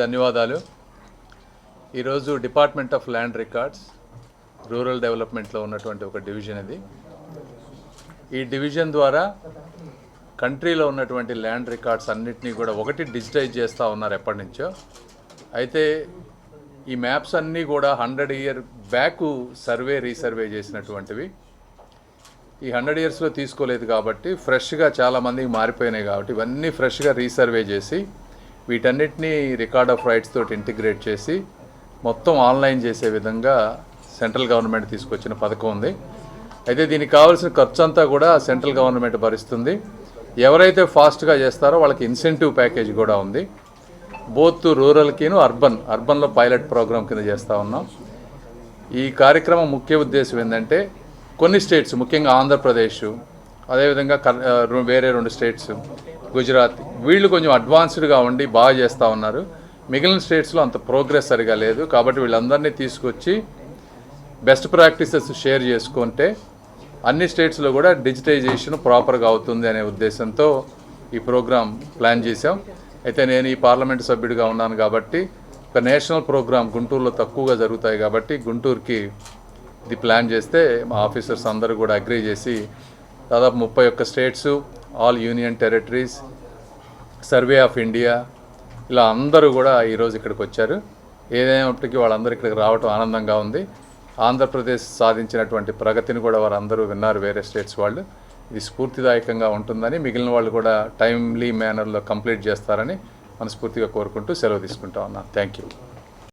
ధన్యవాదాలు. ఈరోజు department of land records rural డెవలప్మెంట్లో ఉన్నటువంటి ఒక డివిజన్ ఇది. ఈ డివిజన్ ద్వారా కంట్రీలో ఉన్నటువంటి ల్యాండ్ రికార్డ్స్ అన్నిటినీ కూడా ఒకటి డిజిటైజ్ చేస్తూ ఉన్నారు ఎప్పటి నుంచో అయితే ఈ మ్యాప్స్ అన్నీ కూడా hundred year back survey resurvey చేసినటువంటివి. ఈ హండ్రెడ్ ఇయర్స్లో తీసుకోలేదు కాబట్టి ఫ్రెష్గా చాలామందికి మారిపోయినాయి కాబట్టి ఇవన్నీ ఫ్రెష్గా రీసర్వే చేసి వీటన్నిటినీ రికార్డ్ ఆఫ్ రైట్స్ తోటి ఇంటిగ్రేట్ చేసి మొత్తం ఆన్లైన్ చేసే విధంగా సెంట్రల్ గవర్నమెంట్ తీసుకొచ్చిన పథకం ఉంది. అయితే దీనికి కావాల్సిన ఖర్చు అంతా కూడా సెంట్రల్ గవర్నమెంట్ భరిస్తుంది. ఎవరైతే ఫాస్ట్గా చేస్తారో వాళ్ళకి ఇన్సెంటివ్ ప్యాకేజ్ కూడా ఉంది. బోత్ రూరల్కిను అర్బన్ అర్బన్లో పైలట్ ప్రోగ్రామ్ కింద చేస్తూ ఉన్నాం. ఈ కార్యక్రమం ముఖ్య ఉద్దేశం ఏంటంటే కొన్ని స్టేట్స్ ముఖ్యంగా ఆంధ్రప్రదేశ్ అదేవిధంగా కర్ వేరే రెండు స్టేట్స్ గుజరాత్. వీళ్ళు కొంచెం అడ్వాన్స్డ్గా ఉండి బాగా చేస్తూ ఉన్నారు. మిగిలిన స్టేట్స్లో అంత ప్రోగ్రెస్ సరిగా లేదు. కాబట్టి వీళ్ళందరినీ తీసుకొచ్చి బెస్ట్ ప్రాక్టీసెస్ షేర్ చేసుకుంటే అన్ని స్టేట్స్లో కూడా డిజిటైజేషన్ ప్రాపర్గా అవుతుంది అనే ఉద్దేశంతో ఈ ప్రోగ్రాం ప్లాన్ చేశాం. అయితే నేను ఈ పార్లమెంట్ సభ్యుడిగా ఉన్నాను కాబట్టి ఒక నేషనల్ ప్రోగ్రాం గుంటూరులో తక్కువగా జరుగుతాయి కాబట్టి గుంటూరుకి ఇది ప్లాన్ చేస్తే మా ఆఫీసర్స్ అందరూ కూడా అగ్రీ చేసి దాదాపు ముప్పై ఒక్క states all union territories survey of India ఇలా అందరూ కూడా ఈరోజు ఇక్కడికి వచ్చారు. ఏదైనప్పటికీ వాళ్ళందరూ ఇక్కడికి రావటం ఆనందంగా ఉంది. ఆంధ్రప్రదేశ్ సాధించినటువంటి ప్రగతిని కూడా వారందరూ విన్నారు వేరే స్టేట్స్ వాళ్ళు. ఇది స్ఫూర్తిదాయకంగా ఉంటుందని మిగిలిన వాళ్ళు కూడా టైమ్లీ మేనర్లో కంప్లీట్ చేస్తారని మనస్ఫూర్తిగా కోరుకుంటూ సెలవు తీసుకుంటా ఉన్నాను. Thank you